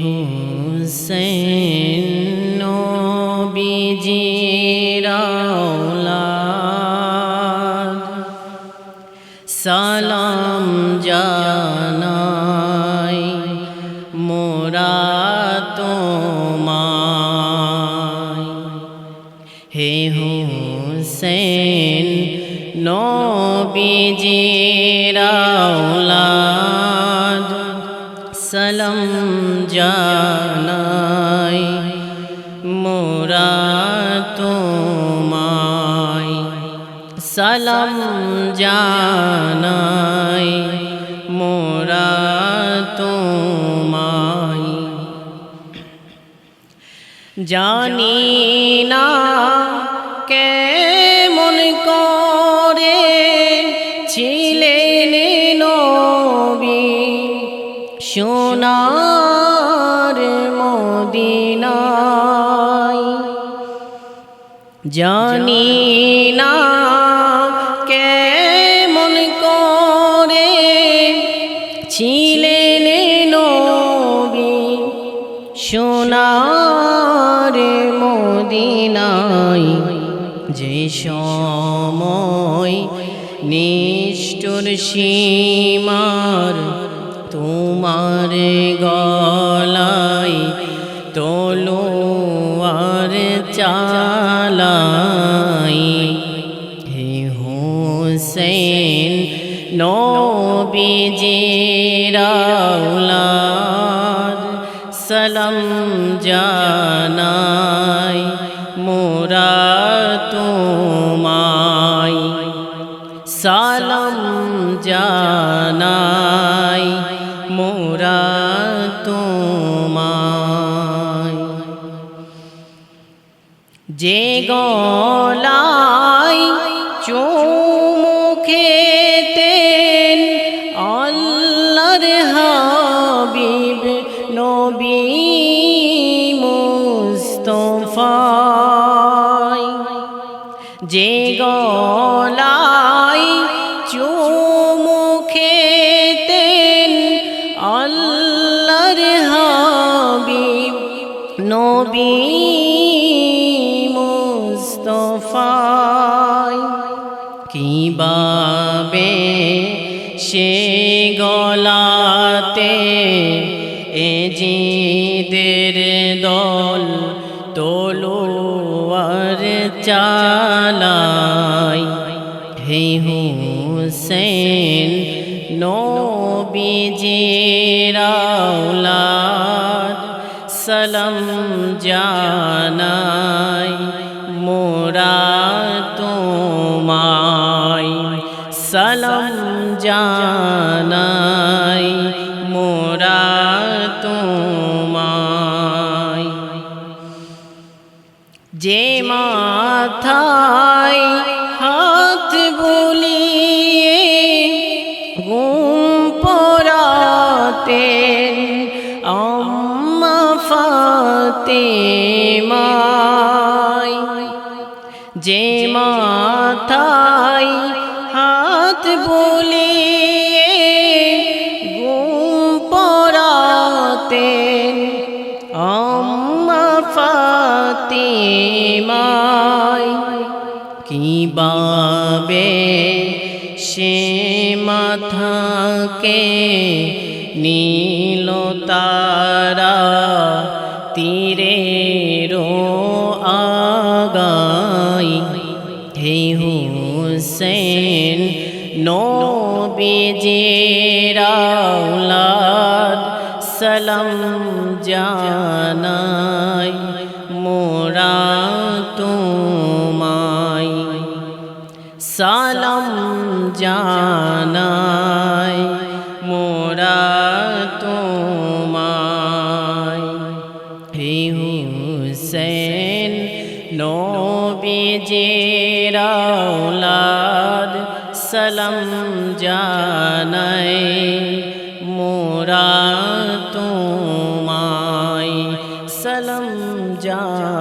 হুসেন সালাম জানাই মোরা তোমায়। হে হুসেন নবীজির আওলাদ সালাম জানাই মোরা তোমায় সালাম জানাই মোরা তোমায়। জানি না কেমন করে ছিলেন নবী সোনার মদিনায়। জানি না কেমন করে ছিলেন নবী সোনার মদিনায়। যে সময় নিষ্ঠুর সীমার তোমার গলায় তলোয়ার চালাই। হে হোসেন নবীজিরাউলাদ সালাম জানাই মোরা তোমায়। সালাম জানাই তোমায়। যে গলায় চুমুখেতেন আল্লাহর হাবিব নবী মুস্তফায়। যে গলায় নবী মুস্তফায় কীভাবে সে গলাতে এ জিদের দল তলোয়ার চালাই হে হুসেন নবীজিরাউলাদ সালাম জানাই মোরা তোমায়। সালাম জানাই ফাতে মাই যে মাথায় হাত বুলিয়ে ঘুম পড়াতেন আম্মা ফাতিমায়, কীভাবে সে মাথাকে নীল তারা? তীরের আগাই। হে হুসেন নবীজিরাউলাদ সালাম জানাই মোরা তোমায় সালাম জানাই মোরা জেরাউলাদ সালাম জানাই মোরা তোমায় সালাম জানাই।